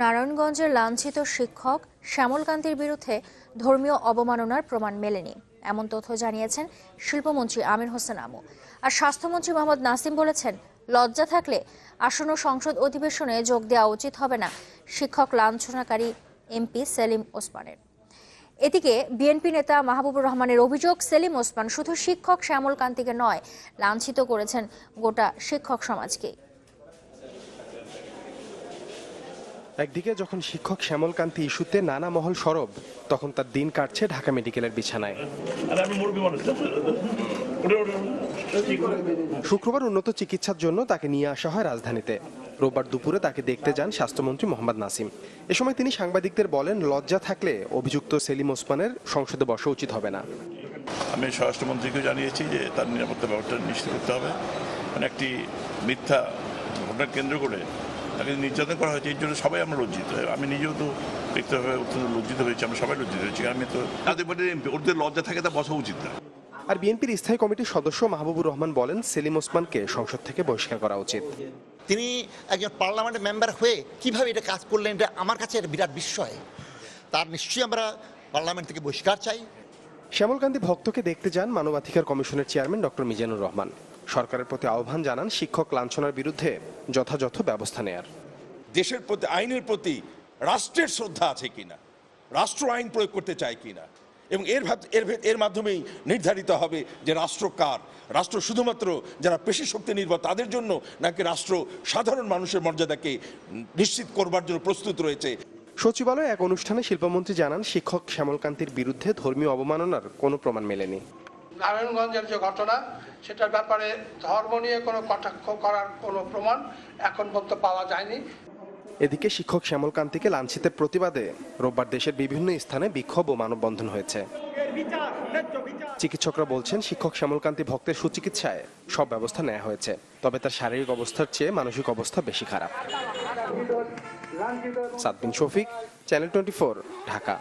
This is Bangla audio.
নারায়ণগঞ্জের লাঞ্ছিত শিক্ষক শ্যামলকান্তির বিরুদ্ধে ধর্মীয় অবমাননার প্রমাণ মেলেনি। এমন তথ্য জানিয়েছেন শিল্পমন্ত্রী আমির হোসেন আমু। আর স্বাস্থ্যমন্ত্রী মোহাম্মদ নাসিম বলেছেন, লজ্জা থাকলে আসন্ন সংসদ অধিবেশনে যোগ দেওয়া উচিত হবে না, শিক্ষক লাঞ্ছনাকারী এমপি সেলিম ওসমানের। এদিকে বিএনপি নেতা মাহবুবুর রহমানের অভিযোগ, সেলিম ওসমান শুধু শিক্ষক শ্যামল কান্তিকে নয়, লাঞ্ছিত করেছেন গোটা শিক্ষক সমাজকেই। একদিকে যখন শিক্ষক শ্যামলকান্তি ইস্যুতে নানা মহল সরব তখন তার দিন কাটছে ঢাকা মেডিকেলের বিছানায়। শুক্রবার উন্নত চিকিৎসার জন্য তাকে নিয়ে আসা হয় রাজধানীতে। রোববার দুপুরে তাকে দেখতে যান স্বাস্থ্যমন্ত্রী মোহাম্মদ নাসিম। এ সময় তিনি সাংবাদিকদের বলেন লজ্জা থাকলে অভিযুক্ত সেলিম ওসমানের সংসদে বসা উচিত হবে না। আমি স্বরাষ্ট্রমন্ত্রীকে জানিয়েছি যে তার নিরাপত্তা ব্যাপারটা নিশ্চিত করতে হবে। মানে একটি মিথ্যা ঘটনা কেন্দ্র করে তাকে নির্যাতন করা হয়েছে এর জন্য সবাই আমরা লজ্জিত। আমি নিজেও তো ব্যক্তিগতভাবে অত্যন্ত লজ্জিত হয়েছি আমরা সবাই লজ্জিত হয়েছি। আমি তো তাদের পার্টির এমপি ওদের লজ্জা থাকে তা বসা উচিত না। আর বিএনপির স্থায়ী কমিটির সদস্য মাহবুবুর রহমান বলেন সেলিম ওসমানকে সংসদ থেকে বহিষ্কার করা উচিত। তিনি একজন পার্লামেন্টের মেম্বার হয়ে কীভাবে এটা কাজ করলেন এটা আমার কাছে এটা বিরাট বিস্ময়। তার নিশ্চয়ই আমরা পার্লামেন্ট থেকে বহিষ্কার চাই। শ্যামলকান্তি ভক্তকে দেখতে যান মানবাধিকার কমিশনের চেয়ারম্যান ডক্টর মিজানুর রহমান। সরকারের প্রতি আহ্বান জানান শিক্ষক লাঞ্ছনার বিরুদ্ধে যথাযথ ব্যবস্থা নেয়ার। দেশের প্রতি, আইনের প্রতি রাষ্ট্রের শ্রদ্ধা আছে কিনা? রাষ্ট্র আইন প্রয়োগ করতে চায় কিনা? এবং এর এর এর মাধ্যমেই নির্ধারিত হবে যে রাষ্ট্র কার? রাষ্ট্র শুধুমাত্র যারা পেশি শক্তি নির্ভর তাদের জন্য নাকি রাষ্ট্র সাধারণ মানুষের মর্যাদাকে নিশ্চিত করবার জন্য প্রস্তুত রয়েছে? সচিবালয়ে এক অনুষ্ঠানে শিল্পমন্ত্রী জানান শিক্ষক শ্যামলকান্তির বিরুদ্ধে ধর্মীয় অবমাননার কোনো প্রমাণ মেলেনি। নারায়ণগঞ্জের যে ঘটনা সেটার ব্যাপারে ধর্ম নিয়ে কোনো কটাক্ষ করার কোনো প্রমাণ এখন পর্যন্ত পাওয়া যায়নি। এদিকে শিক্ষক শ্যামলকান্তিকে লাঞ্ছিতের প্রতিবাদে রোববার দেশের বিভিন্ন স্থানে বিক্ষোভ ও মানববন্ধন হয়েছে। চিকিৎসকরা বলছেন শিক্ষক শ্যামলকান্তি ভক্তের সুচিকিৎসায় সব ব্যবস্থা নেওয়া হয়েছে তবে তার শারীরিক অবস্থার চেয়ে মানসিক অবস্থা বেশি খারাপ। Sadbin Shafiq channel twenty Dhaka.